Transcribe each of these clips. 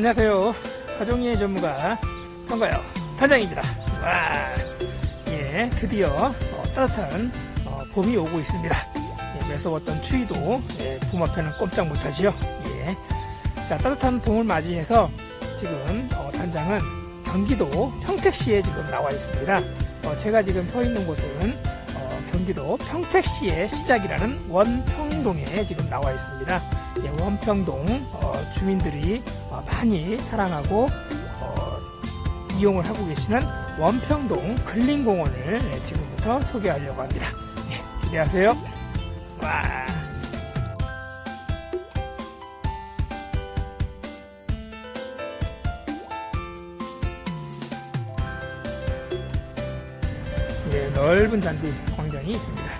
안녕하세요. 가정이해 전무가 한가요 단장입니다. 와, 예, 드디어 어, 따뜻한 어, 봄이 오고 있습니다. 예, 매서웠던 추위도 예, 봄 앞에는 꼼짝 못하지요. 예, 자 따뜻한 봄을 맞이해서 지금 어, 단장은 경기도 평택시에 지금 나와 있습니다. 어, 제가 지금 서 있는 곳은 어, 경기도 평택시의 시작이라는 원평 동에 지금 나와 있습니다. 예, 원평동 어, 주민들이 어, 많이 사랑하고 어, 이용을 하고 계시는 원평동 근린공원을 예, 지금부터 소개하려고 합니다. 예, 기대하세요. 와. 예, 넓은 잔디 광장이 있습니다.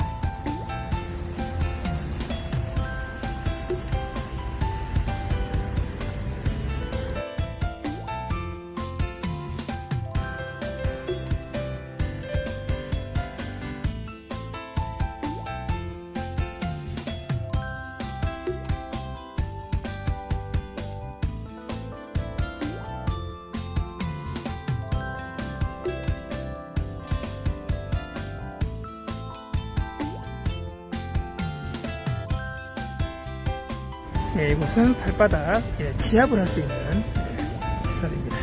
네, 이곳은 발바닥 예, 지압을 할 수 있는 예, 시설입니다.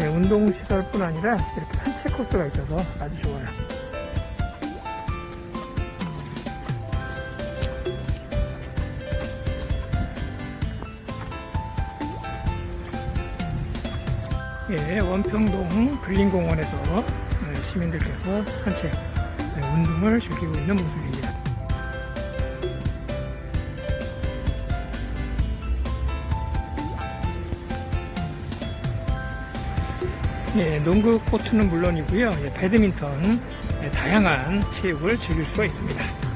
예, 운동 시설뿐 아니라 이렇게 산책 코스가 있어서 아주 좋아요. 예, 원평동 근린공원에서 예, 시민들께서 산책, 예, 운동을 즐기고 있는 모습입니다. 예, 농구 코트는 물론이고요. 예, 배드민턴, 예, 다양한 체육을 즐길 수가 있습니다.